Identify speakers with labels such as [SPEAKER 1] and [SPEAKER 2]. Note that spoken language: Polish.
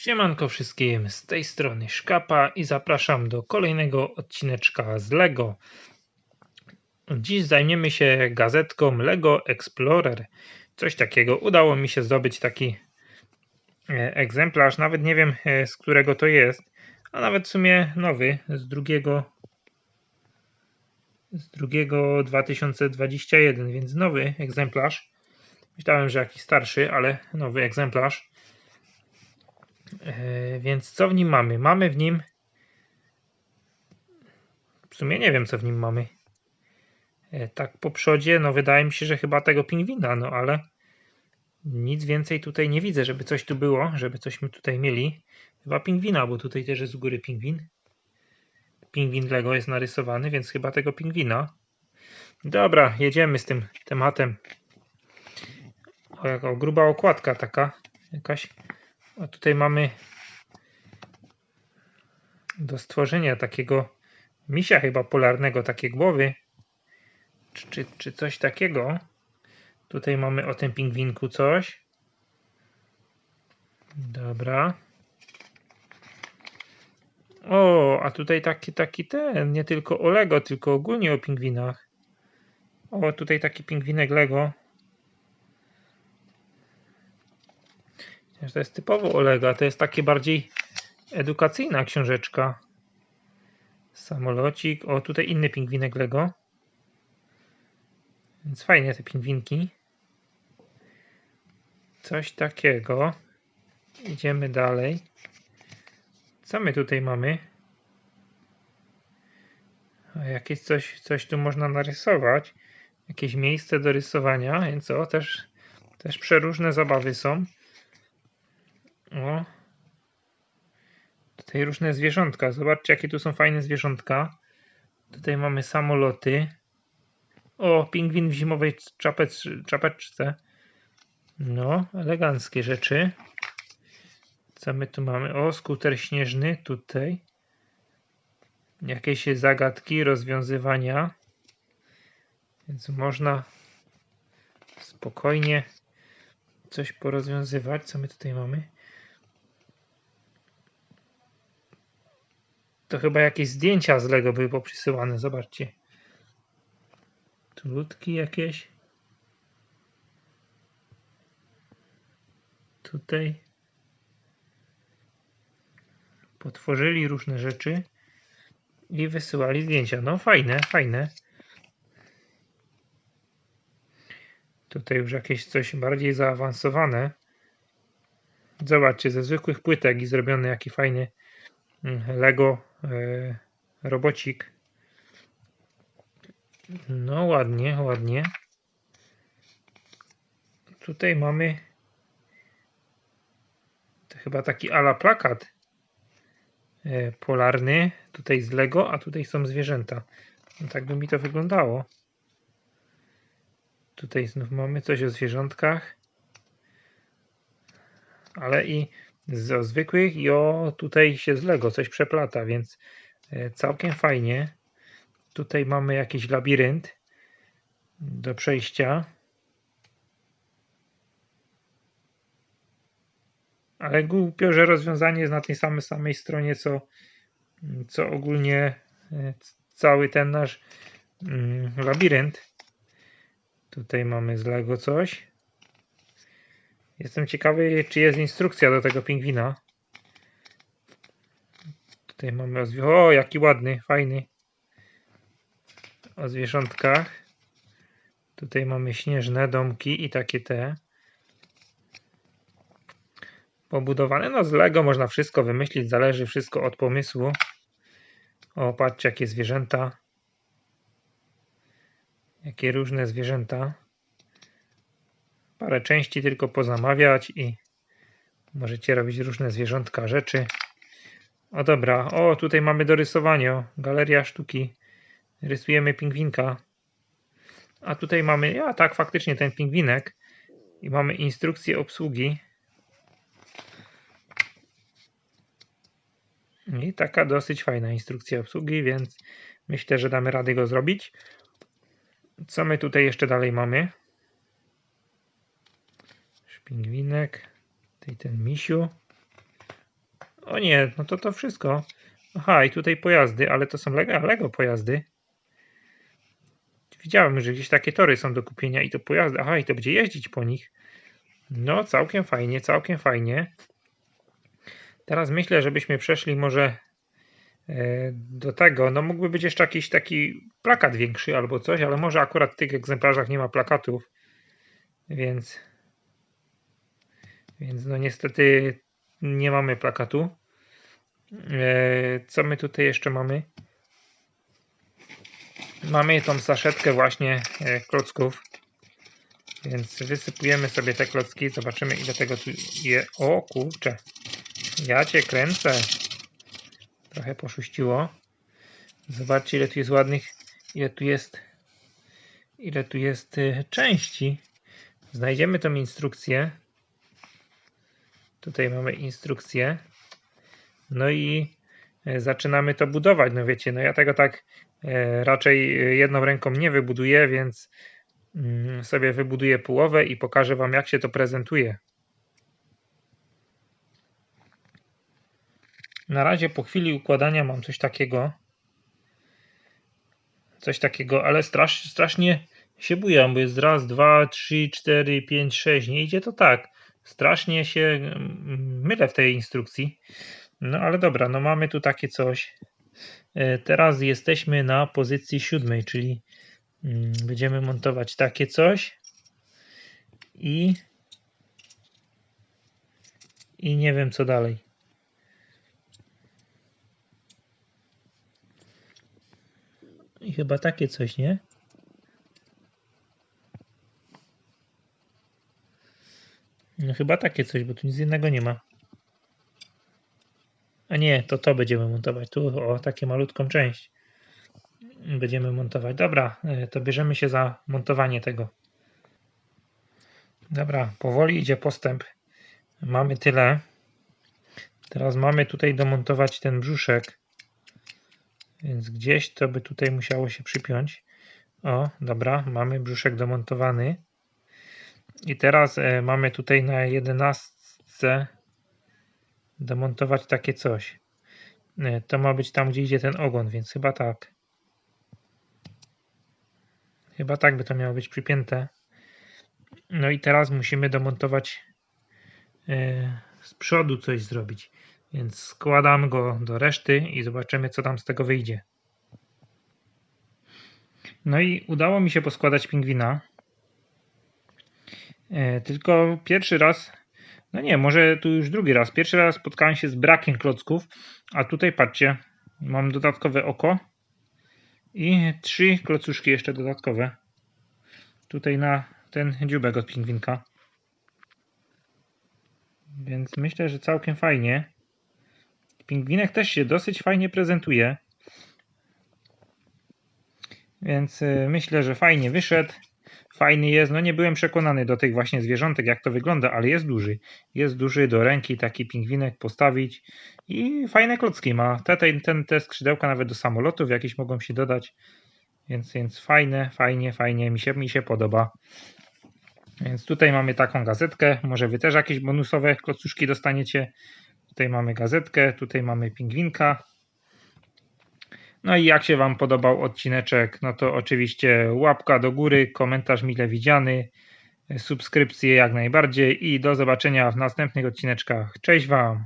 [SPEAKER 1] Siemanko wszystkim, z tej strony Szkapa i zapraszam do kolejnego odcineczka z LEGO. Dziś zajmiemy się gazetką LEGO Explorer. Coś takiego. Udało mi się zdobyć taki e, egzemplarz. Nawet nie wiem e, z którego to jest, a nawet w sumie nowy, z drugiego z drugiego 2021, więc nowy egzemplarz. Myślałem, że jakiś starszy, ale nowy egzemplarz. E, więc co w nim mamy? Mamy w nim. W sumie nie wiem, co w nim mamy. E, tak po przodzie, no wydaje mi się, że chyba tego pingwina, no ale nic więcej tutaj nie widzę, żeby coś tu było, żeby coś my tutaj mieli. Chyba pingwina, bo tutaj też jest z góry pingwin. Pingwin Lego jest narysowany, więc chyba tego pingwina. Dobra, jedziemy z tym tematem. O, jaka gruba okładka taka jakaś. A tutaj mamy do stworzenia takiego misia chyba polarnego, takie głowy, czy, czy, czy coś takiego. Tutaj mamy o tym pingwinku coś. Dobra. O, a tutaj taki, taki ten, nie tylko o Lego, tylko ogólnie o pingwinach. O, tutaj taki pingwinek Lego. To jest typowo Olega, to jest takie bardziej edukacyjna książeczka. Samolocik. O, tutaj inny pingwinek Lego. Więc fajnie te pingwinki. Coś takiego. Idziemy dalej. Co my tutaj mamy? A jakieś coś, coś tu można narysować. Jakieś miejsce do rysowania, więc o, też, też przeróżne zabawy są. O. Tutaj różne zwierzątka. Zobaczcie, jakie tu są fajne zwierzątka. Tutaj mamy samoloty. O, pingwin w zimowej czapecz, czapeczce. No, eleganckie rzeczy. Co my tu mamy? O, skuter śnieżny tutaj. Jakieś zagadki, rozwiązywania. Więc można spokojnie coś porozwiązywać. Co my tutaj mamy? To chyba jakieś zdjęcia z Lego były poprzysyłane. Zobaczcie. Trutki jakieś. Tutaj. Potworzyli różne rzeczy i wysyłali zdjęcia. No fajne, fajne. Tutaj już jakieś coś bardziej zaawansowane. Zobaczcie, ze zwykłych płytek i zrobiony jaki fajny Lego E, robocik. No ładnie, ładnie. Tutaj mamy to chyba taki ala plakat e, polarny. Tutaj z Lego, a tutaj są zwierzęta. No, tak by mi to wyglądało. Tutaj znów mamy coś o zwierzątkach. Ale i z o zwykłych i o tutaj się z Lego coś przeplata, więc e, całkiem fajnie. Tutaj mamy jakiś labirynt do przejścia. Ale głupio, że rozwiązanie jest na tej samej, samej stronie, co, co ogólnie e, cały ten nasz mm, labirynt. Tutaj mamy z Lego coś. Jestem ciekawy, czy jest instrukcja do tego pingwina. Tutaj mamy o, o jaki ładny, fajny. O zwierzątkach. Tutaj mamy śnieżne domki i takie te. Pobudowane. No z Lego można wszystko wymyślić, zależy wszystko od pomysłu. O, patrzcie jakie zwierzęta. Jakie różne zwierzęta parę części tylko pozamawiać i możecie robić różne zwierzątka, rzeczy. O dobra, o tutaj mamy do rysowania, galeria sztuki. Rysujemy pingwinka. A tutaj mamy, ja tak faktycznie ten pingwinek i mamy instrukcję obsługi. I taka dosyć fajna instrukcja obsługi, więc myślę, że damy radę go zrobić. Co my tutaj jeszcze dalej mamy? Pingwinek, tutaj ten misiu. O nie, no to to wszystko. Aha, i tutaj pojazdy, ale to są Lego, Lego pojazdy. Widziałem, że gdzieś takie tory są do kupienia i to pojazdy. Aha, i to będzie jeździć po nich. No, całkiem fajnie, całkiem fajnie. Teraz myślę, żebyśmy przeszli może e, do tego. No, mógłby być jeszcze jakiś taki plakat większy albo coś, ale może akurat w tych egzemplarzach nie ma plakatów. Więc, więc no niestety nie mamy plakatu. E, co my tutaj jeszcze mamy? Mamy tą saszetkę właśnie e, klocków. Więc wysypujemy sobie te klocki. Zobaczymy ile tego tu je. O kurczę. Ja cię kręcę. Trochę poszuściło. Zobaczcie ile tu jest ładnych. Ile tu jest. Ile tu jest e, części. Znajdziemy tą instrukcję. Tutaj mamy instrukcję. No i e, zaczynamy to budować. No wiecie, no ja tego tak e, raczej jedną ręką nie wybuduję, więc mm, sobie wybuduję połowę i pokażę Wam, jak się to prezentuje. Na razie po chwili układania mam coś takiego. Coś takiego, ale strasz, strasznie się bujam, bo jest raz, dwa, trzy, cztery, pięć, sześć. Nie idzie to tak. Strasznie się mm, mylę w tej instrukcji. No ale dobra, no mamy tu takie coś. E, teraz jesteśmy na pozycji siódmej, czyli mm, będziemy montować takie coś i i nie wiem co dalej. I chyba takie coś, nie? Chyba takie coś, bo tu nic innego nie ma. A nie, to to będziemy montować. Tu o takie malutką część będziemy montować. Dobra, e, to bierzemy się za montowanie tego. Dobra, powoli idzie postęp. Mamy tyle. Teraz mamy tutaj domontować ten brzuszek. Więc gdzieś to by tutaj musiało się przypiąć. O, dobra, mamy brzuszek domontowany. I teraz e, mamy tutaj na 11 demontować takie coś. E, to ma być tam, gdzie idzie ten ogon, więc chyba tak. Chyba tak by to miało być przypięte. No i teraz musimy demontować e, z przodu coś zrobić. Więc składam go do reszty i zobaczymy, co tam z tego wyjdzie. No i udało mi się poskładać pingwina. E, tylko pierwszy raz, no nie, może tu już drugi raz. Pierwszy raz spotkałem się z brakiem klocków, a tutaj patrzcie, mam dodatkowe oko i trzy klocuszki jeszcze dodatkowe. Tutaj na ten dziubek od pingwinka. Więc myślę, że całkiem fajnie. Pingwinek też się dosyć fajnie prezentuje. Więc y, myślę, że fajnie wyszedł. Fajny jest. No nie byłem przekonany do tych właśnie zwierzątek, jak to wygląda, ale jest duży. Jest duży do ręki taki pingwinek postawić. I fajne klocki ma. Te, te, ten, te skrzydełka nawet do samolotów jakieś mogą się dodać. Więc, więc fajne, fajnie, fajnie. Mi się, mi się podoba. Więc tutaj mamy taką gazetkę. Może wy też jakieś bonusowe klocuszki dostaniecie. Tutaj mamy gazetkę, tutaj mamy pingwinka. No i jak się Wam podobał odcineczek, no to oczywiście łapka do góry, komentarz mile widziany, subskrypcje jak najbardziej i do zobaczenia w następnych odcineczkach. Cześć Wam!